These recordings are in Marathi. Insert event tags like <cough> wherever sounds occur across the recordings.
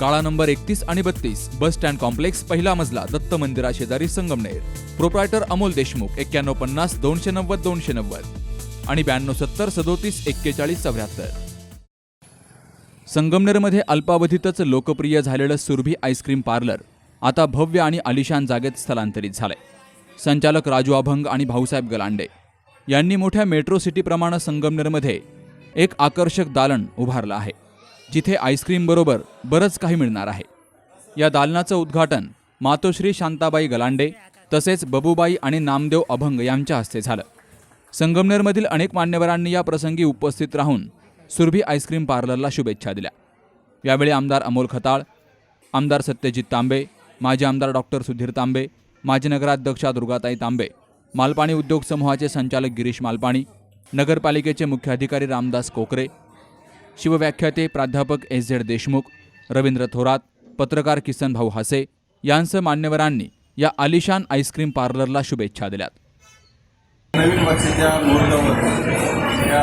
काळा नंबर एकतीस आणि बत्तीस बस स्टँड कॉम्प्लेक्स पहिला मजला दत्त मंदिरा शेजारी संगमनेर. प्रोप्रायटर अमोल देशमुख एक्क्याण्णव पन्नास दोनशे नव्वद दोनशे नव्वद. आणि ब्याण्णव सत्तर सदोतीस एक्केचाळीस चौऱ्याहत्तर. संगमनेरमध्ये अल्पावधीतच लोकप्रिय झालेलं सुरभी आईस्क्रीम पार्लर आता भव्य आणि आलिशान जागेत स्थलांतरित झालंय. संचालक राजू अभंग आणि भाऊसाहेब गलांडे यांनी मोठ्या मेट्रो सिटीप्रमाणे संगमनेरमध्ये एक आकर्षक दालन उभारलं आहे. जिथे आईस्क्रीमबरोबर बरंच काही मिळणार आहे. या दालनाचं उद्घाटन मातोश्री शांताबाई गलांडे तसेच बबूबाई आणि नामदेव अभंग यांच्या हस्ते झालं. संगमनेरमधील अनेक मान्यवरांनी या प्रसंगी उपस्थित राहून सुरभी आईस्क्रीम पार्लरला शुभेच्छा दिल्या. यावेळी आमदार अमोल खताळ आमदार सत्यजित तांबे माजी आमदार डॉक्टर सुधीर तांबे माजी नगराध्यक्षा दुर्गाताई तांबे मालपाणी उद्योग समूहाचे संचालक गिरीश मालपाणी नगरपालिकेचे मुख्याधिकारी रामदास कोकरे शिवव्याख्याते प्राध्यापक एस झेड देशमुख रवींद्र थोरात पत्रकार किसन भाऊ हासे यांसह मान्यवरांनी या आलिशान आईस्क्रीम पार्लरला शुभेच्छा दिल्यात. नवीन वर्षाच्या मुहूर्तावर या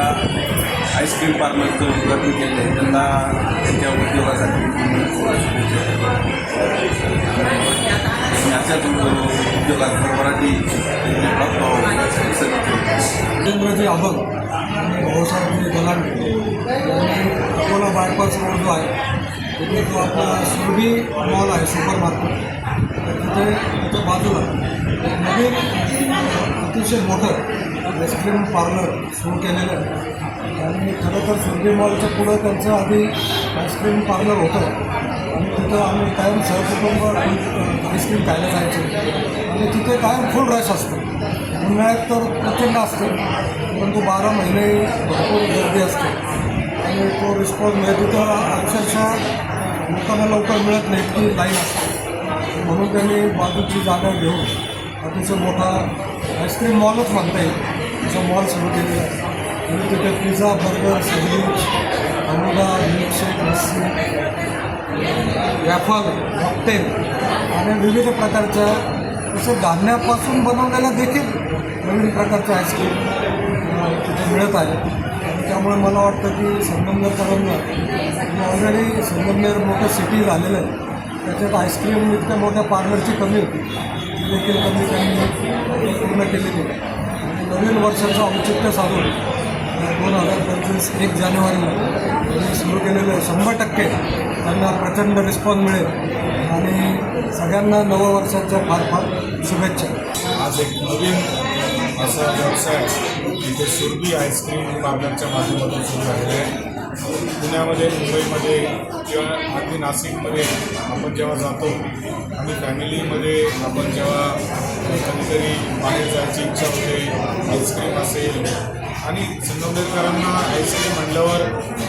आईस्क्रीम पार्लरचं उद्घाटन केलं आहे त्यांना त्यांच्या उद्योगासाठी याच्यात उद्योगात त्यांनी इंग्रजी अभंग यांनी अकोला बायपास रोड जो आहे तिथे जो आपला सुरभी मॉल आहे सुपर मार्केट. तर तिथे त्याच्या बाजूला एक नवीन अतिशय मोठं आईस्क्रीम पार्लर सुरू केलेलं आहे. आणि खरं तर सुरभी मॉलच्या पुढं त्यांचं आधी आईस्क्रीम पार्लर होतं. आणि तिथं आम्ही कायम सहकुटुंब आईस्क्रीम खायला जायचो. आणि तिथे कायम फुल रश असतो. उन्हाळ्यात तर प्रचंड असते. परंतु बारा महिने भरपूर गर्दी असते. आणि तो रिस्पॉन्स म्हणजे तिथं अक्षरशः लोकांना लवकर मिळत नाही इतकी लाईन असते. म्हणून त्यांनी बाजूची जागा घेऊन अतिशय मोठा आईस्क्रीम मॉलच म्हणता येईल. असा मॉल सुरू केलेला आहे. आणि तिथे पिझ्झा बर्गर सँडविच अमुदा मिल्कशेक लस्सी रॅफल मॉकटेल आणि विविध प्रकारच्या तसं धान्यापासून बनवलेल्या देखील नवीन प्रकारचे आईस्क्रीम तिथे मिळत आहे. त्यामुळे मला वाटतं की संगमनेरकरांना ऑलरेडी म्हणजे संगमनेर मोठं सिटी झालेलं आहे. त्याच्यात आईस्क्रीम इतक्या मोठ्या पार्लरची कमी होती. ती देखील कमी त्यांनी पूर्ण केलेली आहे आणि नवीन वर्षाचं औचित्य साधून दोन हजार पंचवीस एक जानेवारीला त्यांनी सुरू केलेलं आहे. शंभर टक्के त्यांना प्रचंड रिस्पॉन्स मिळेल. आणि सगळ्यांना नववर्षाच्या फार फार शुभेच्छा. आज एक नवीन असा व्यवसाय इथे सुरभी आईस्क्रीम पार्लरच्या माध्यमातून सुरू झालेलं आहे. पुण्यामध्ये मुंबईमध्ये किंवा अगदी नाशिकमध्ये आपण जेव्हा जातो आणि फॅमिलीमध्ये आपण जेव्हा कधीतरी बाहेर जायची इच्छा होते आईस्क्रीम असेल. आणि संगमनेरकरांना आईस्क्रीम म्हणल्यावर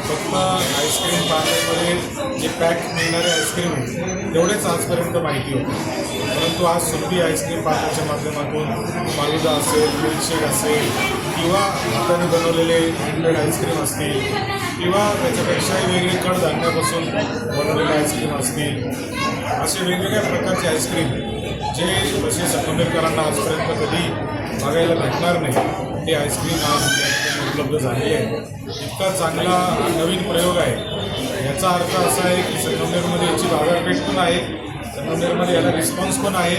फक्त आईस्क्रीम पार्लरमध्ये जे पॅक मिळणारे आईस्क्रीम आहे तेवढेच आजपर्यंत माहिती होते. परंतु आज सुरभी आईस्क्रीम पार्लरच्या माध्यमातून फालुदा असेल मिल्कशेक असेल किंवा हाताने बनवलेले हँडमेड आईस्क्रीम असतील किंवा त्याच्यापेक्षाही वेगळे कडधान्यापासून बनवलेले आईस्क्रीम असतील असे वेगवेगळ्या प्रकारचे आईस्क्रीम जे जसे संगमेरकरांना आजपर्यंत कधी बघायला भेटणार नाही ते आईस्क्रीम आज उपलब्ध झाले आहे. इतका चांगला हा नवीन प्रयोग आहे. याचा अर्थ असा आहे की संगमनेरमध्ये याची बाजारपेठ पण आहे संगमनेरमध्ये याला रिस्पॉन्स पण आहे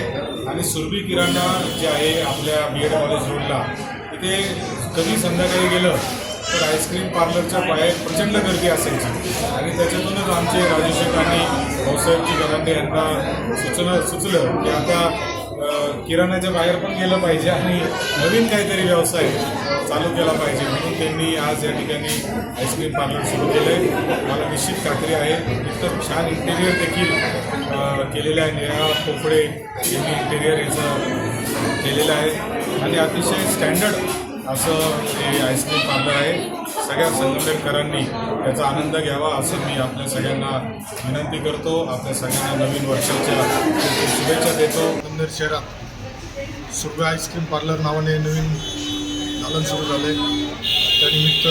आणि सुरभी किराणा जे आहे आपल्या बी एड कॉलेज रोडला तिथे कधी संध्याकाळी गेलं तर आईस्क्रीम पार्लरच्या बाहेर प्रचंड गर्दी असायची. आणि त्याच्यातूनच आमचे राजेशेखांनी भाऊसाहेबजी गलांडे यांना सूचना सुचलं की आता किराण्याच्या किराणाच्या बाहेर पण गेलं पाहिजे आणि नवीन काहीतरी व्यवसाय चालू केला पाहिजे. म्हणून त्यांनी आज या ठिकाणी आईस्क्रीम पार्लर सुरू केलं आहे मला निश्चित खात्री आहे इतकं छान इंटेरियर देखील केलेलं आहे. निळा पोपडे यांनी इंटेरियर याचं केलेलं आहे. आणि अतिशय स्टँडर्ड असं हे आईस्क्रीम पार्लर आहे. सगळ्या संगमनेरकरांनी याचा आनंद घ्यावा असं मी आपल्या सगळ्यांना विनंती करतो. आपल्या सगळ्यांना नवीन वर्षाच्या शुभेच्छा देतो. संगमनेर शहरात सुरभ्या आईस्क्रीम पार्लर नावाने नवीन दालन सुरू झाले त्यानिमित्त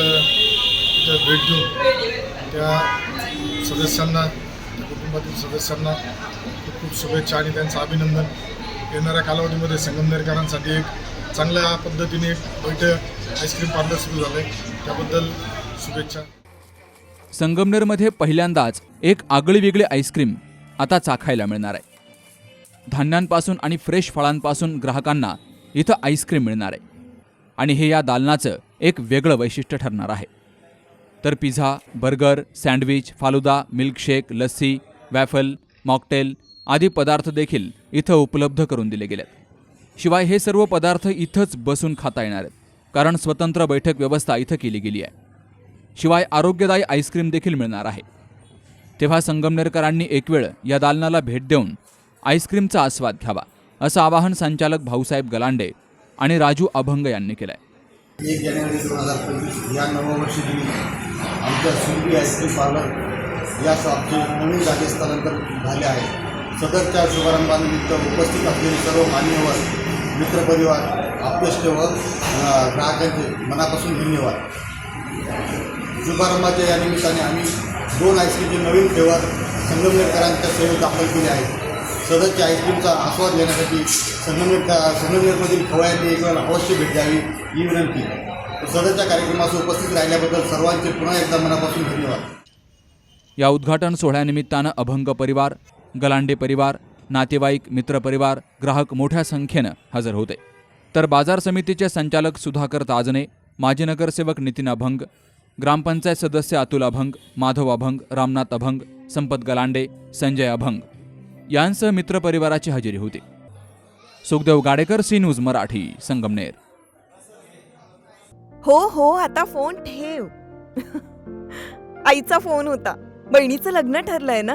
तिथं भेट देऊन त्या सदस्यांना त्या कुटुंबातील सदस्यांना खूप खूप शुभेच्छा आणि त्यांचं अभिनंदन. येणाऱ्या कालावधीमध्ये संगमनेरकरांसाठी एक चांगल्या पद्धतीने बैठक आईस्क्रीम पार्लर सुरू झालं. आहे त्याबद्दल शुभेच्छा. संगमनेरमध्ये पहिल्यांदाच एक आगळीवेगळी आईस्क्रीम आता चाखायला मिळणार आहे. धान्यांपासून आणि फ्रेश फळांपासून ग्राहकांना इथं आईस्क्रीम मिळणार आहे. आणि हे या दालनाचं एक वेगळं वैशिष्ट्य ठरणार आहे. तर pizza burger sandwich falooda milkshake lassi waffle mocktail आदी पदार्थ देखील इथं उपलब्ध करून दिले गेलेत. शिवाय हे सर्व पदार्थ इथंच बसून खाता येणार आहेत. कारण स्वतंत्र बैठक व्यवस्था इथं केली गेली आहे. शिवाय आरोग्यदायी आईस्क्रीम देखील मिळणार आहे. तेव्हा संगमनेरकरांनी एक वेळ या दालनाला भेट देऊन आईस्क्रीमचा आस्वाद घ्यावा असं आवाहन संचालक भाऊसाहेब गलांडे आणि राजू अभंग यांनी केलं आहे एक जानेवारी दोन हजार पंचवीस या नववर्षी दिनी आमच्या सुरभी आईस्क्रीम पार्लर या शॉपचे नवीन जागे स्थलांतर झाले आहे. सदरच्या शुभारंभानिमित्त उपस्थित असलेले सर्व मान्यवर मित्रपरिवार आप्तेष्ट ग्राहकांचे मनापासून धन्यवाद. शुभारंभाच्या या निमित्ताने आम्ही दोन आईस्क्रीमचे नवीन फ्लेवर संगमनेरकरांच्या सेवेत दाखल केले आहेत. सदरच्या आईस्क्रीमचा आस्वाद घेण्यासाठी संगमनेर संगमनेरमधील खवयांनी एक वेळा अवश्य भेट द्यावी ही विनंती. सदरच्या कार्यक्रमास उपस्थित राहिल्याबद्दल सर्वांचे पुन्हा एकदा मनापासून धन्यवाद. या उद्घाटन सोहळ्यानिमित्तानं अभंग परिवार गलांडे परिवार नातेवाईक मित्रपरिवार ग्राहक मोठ्या संख्येनं हजर होते. तर बाजार समितीचे संचालक सुधाकर ताजने माजी नगरसेवक नितीन अभंग ग्रामपंचायत सदस्य अतुल अभंग माधव अभंग रामनाथ अभंग संपत गलांडे संजय अभंग यांसह मित्रपरिवाराची हजेरी होती. Sukhdev Gadekar C news Marathi Sangamner. हो हो आता फोन ठेव. <laughs> आईचा फोन होता. बहिणीचं लग्न ठरलंय ना?